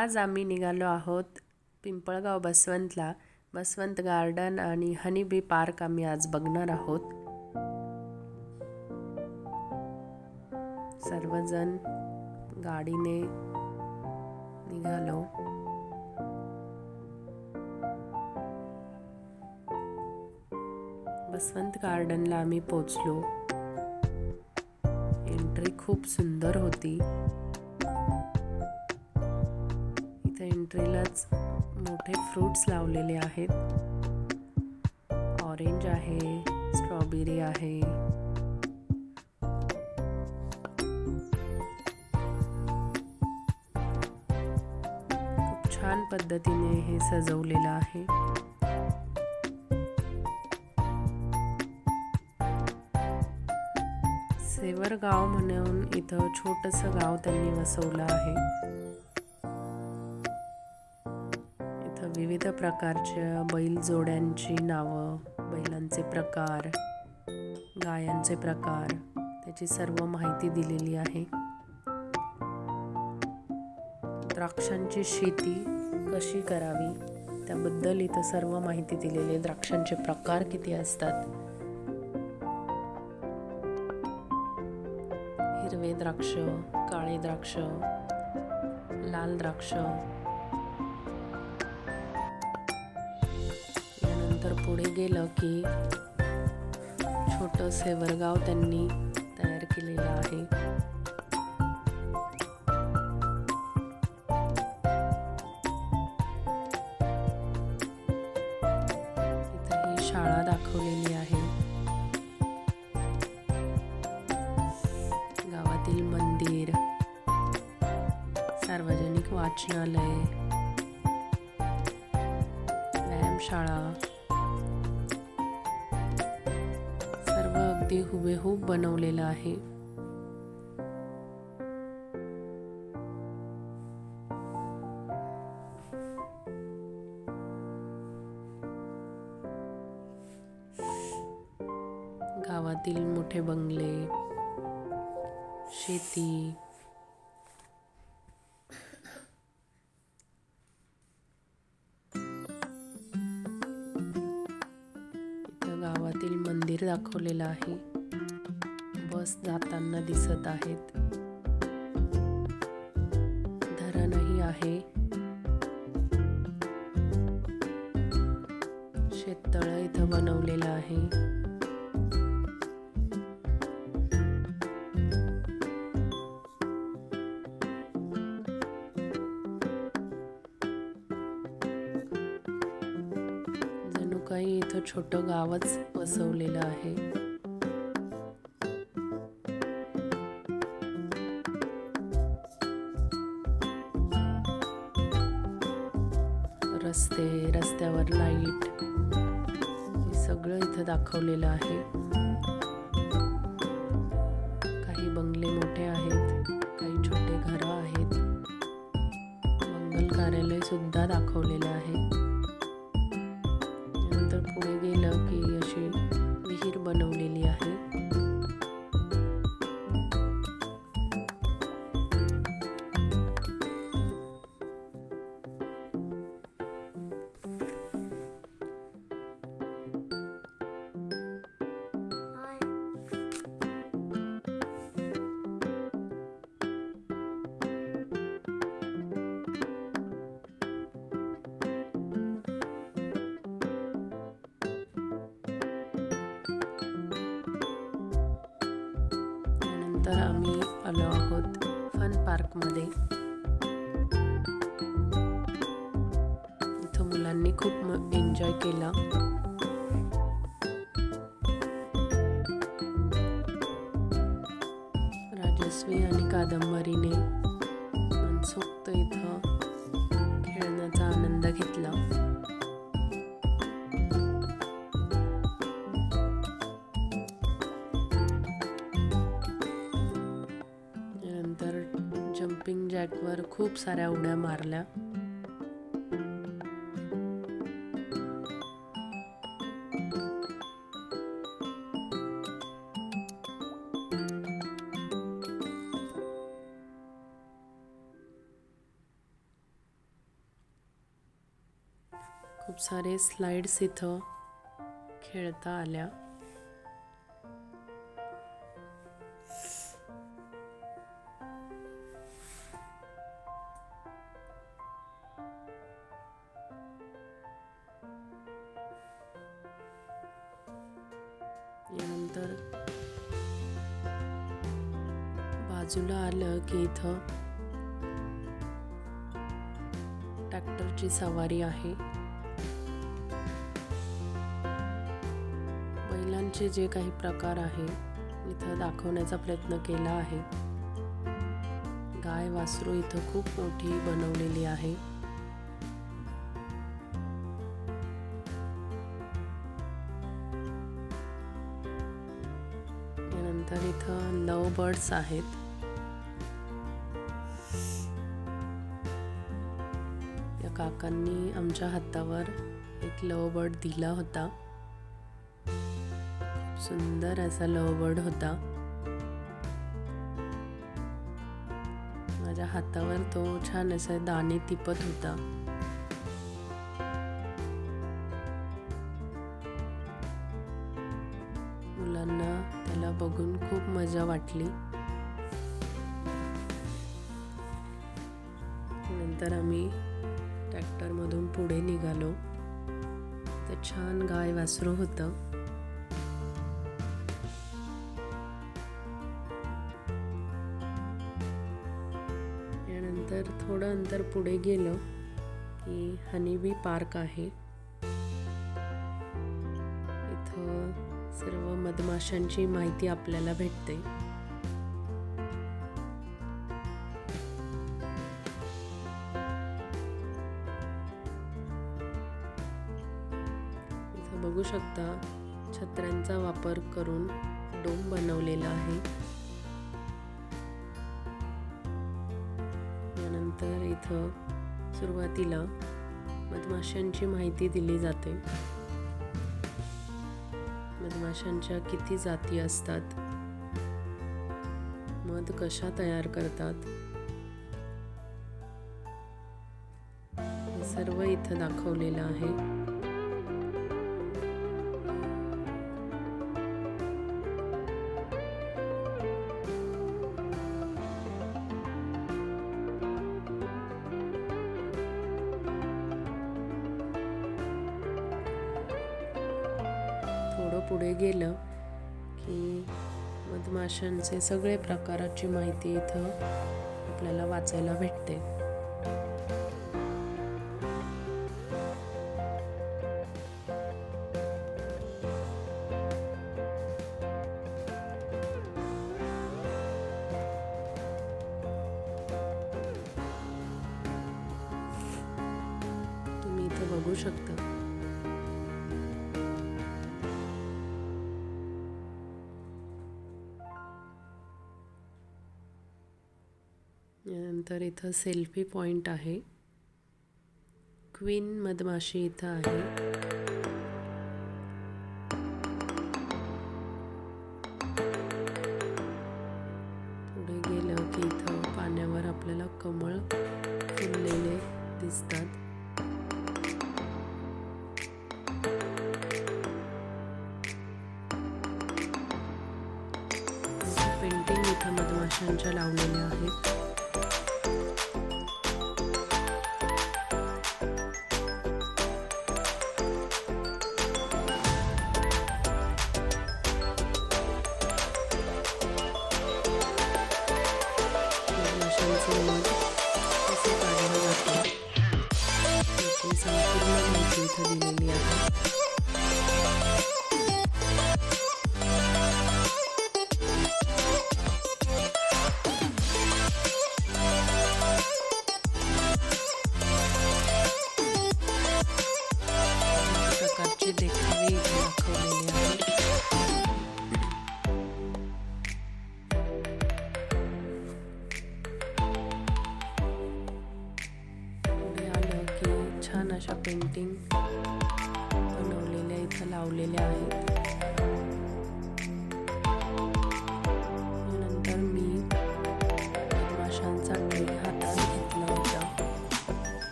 आज आम्ही निघालो आहोत पिंपळगाव बसवंतला. बसवंत गार्डन आणि हनी बी पार्क आम्ही आज बघणार आहोत. सर्वजण गाडीने निघालो. बसवंत गार्डनला आम्ही पोचलो एंट्री खूप सुंदर होती. एंट्रीलाच मोठे फ्रूट्स लावलेले आहेत. ऑरेंज आहे स्ट्रॉबेरी आहे. खूप छान पद्धतीने हे सजवलेलं आहे. सेवर गाव म्हणून इथं छोटस गाव त्यांनी वसवलं आहे. विविध प्रकारच्या बैलजोड्यांची नावं बैलांचे प्रकार गायांचे प्रकार त्याची सर्व माहिती दिलेली आहे. द्राक्षांची शेती कशी करावी त्याबद्दल इथं सर्व माहिती दिलेली आहे. द्राक्षांचे प्रकार किती असतात? हिरवे द्राक्ष काळे द्राक्ष लाल द्राक्ष यानंतर पुढे गेलं की छोटंसे सेवरगाव त्यांनी तयार केलेलं आहे. ही शाळा दाखवलेली आहे. गावातील मंदिर सार्वजनिक वाचनालय व्यायामशाळा अगदी हुबेहूब बनवलेलं आहे. गावातील मोठे बंगले शेती दाखवलेलं आहे. बस जाताना दिसत आहेत. धरणही आहे. शेततळ इथं बनवलेलं आहे. नाही इथं छोटं गावच वसवलेलं आहे. रस्ते रस्त्यावर लाइट हे सगळं इथं दाखवलेलं आहे. काही बंगले मोठे आहेत काही छोटे घरं आहेत. मंगल कार्यालय सुद्धा दाखवलेलं आहे. नंतर पुढे गेलं की अशी विहीर बनवलेली आहे. आलो आहोत फन पार्कमध्ये. इथं मुलांनी खूप एन्जॉय केला. राजस्वी आणि कादंबरीने मनसोक्त इथं खेळण्याचा आनंद घेतला. तर जम्पिंग जॅकवर खूप साऱ्या उड्या मारल्या. खूप सारे स्लाइड्स इथं खेळता आल्या. इथं ट्रॅक्टरची सवारी आहे. बैलांचे जे काही प्रकार आहे इथं दाखवण्याचा प्रयत्न केला आहे. गाय वासरू इथं खूप मोठी बनवलेली आहे. नंतर इथं लव बर्ड्स आहेत. काकांनी आमच्या हातावर एक लव बर्ड दिला होता. सुंदर असा लव बर्ड होता. माझ्या हातावर तो छान असे दाणे तिपत होता. मुलांना त्याला बघून खूप मजा वाटली. नंतर आम्ही ट्रॅक्टरमधून पुढे निघालो. तर छान गाय वासरू होतं. यानंतर थोडं अंतर पुढे गेलं की हनीबी पार्क आहे. इथं सर्व मधमाशांची माहिती आपल्याला भेटते. करून डोम बनवलेला आहे. यानंतर इथं सुरुवातीला मधमाशांची माहिती दिली जाते. मधमाशांच्या किती जाती असतात? मध कशा तयार करतात? हे सर्व इथं दाखवलेलं आहे. मधमाशांचे सगळे प्रकाराची माहिती इथं आपल्याला वाचायला भेटते. नंतर इथं सेल्फी पॉइंट आहे. क्वीन मधमाशी इथं आहे. पुढे गेलं की इथं पाण्यावर आपल्याला कमळ फुललेले दिसतात. पेंटिंग इथं मधमाशांच्या लावलेल्या आहेत. मधमाशांचे मध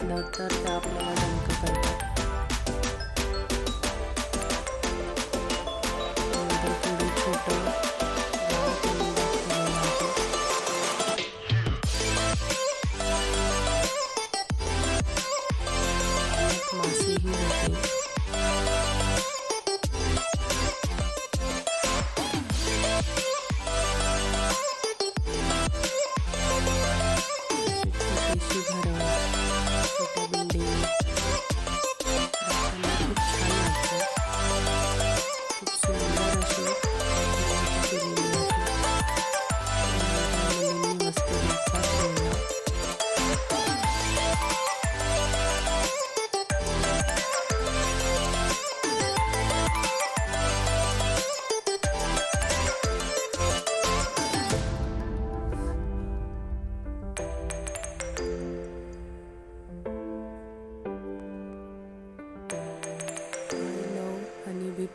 नाव घेतलं तर त्या आपल्याला डंक करतात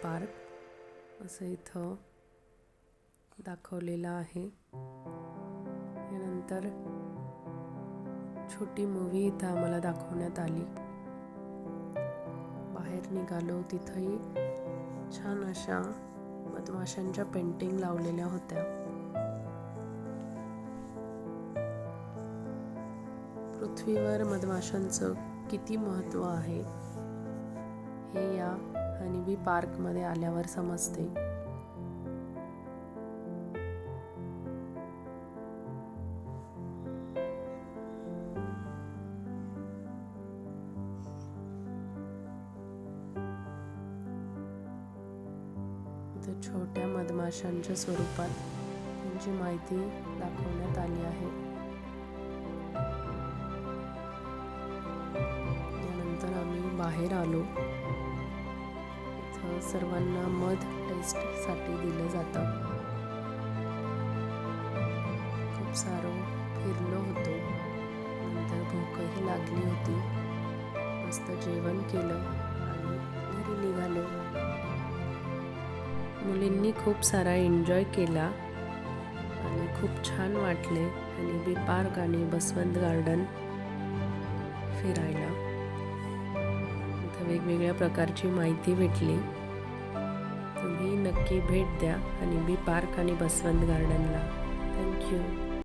पार्क असं इथं दाखवलेलं आहे. यानंतर छोटी मूवी इथं आम्हाला दाखवण्यात आली. बाहेर निघालो तिथंही छान अशा मधमाशांच्या पेंटिंग लावलेल्या होत्या. पृथ्वीवर मधमाशांचं किती महत्त्व आहे हे या हनीबी पार्कमध्ये आल्यावर समजते. छोट्या मधमाशांच्या स्वरूपात त्यांची माहिती दाखवण्यात आली आहे. त्यानंतर आम्ही बाहेर आलो. सर्वांना मध टेस्टसाठी दिलं जातं. खूप सारं फिरलो होतो. नंतर भूकही लागली होती. मस्त जेवण केलं आणि घरी निघालो. मुलींनी खूप सारा एन्जॉय केला आणि खूप छान वाटले आणि बी पार्क आणि बसवंत गार्डन फिरायला. इथं वेगवेगळ्या प्रकारची माहिती भेटली. नक्की भेट द्या आणि बी पार्क आणि बसवंत गार्डनला. थँक्यू.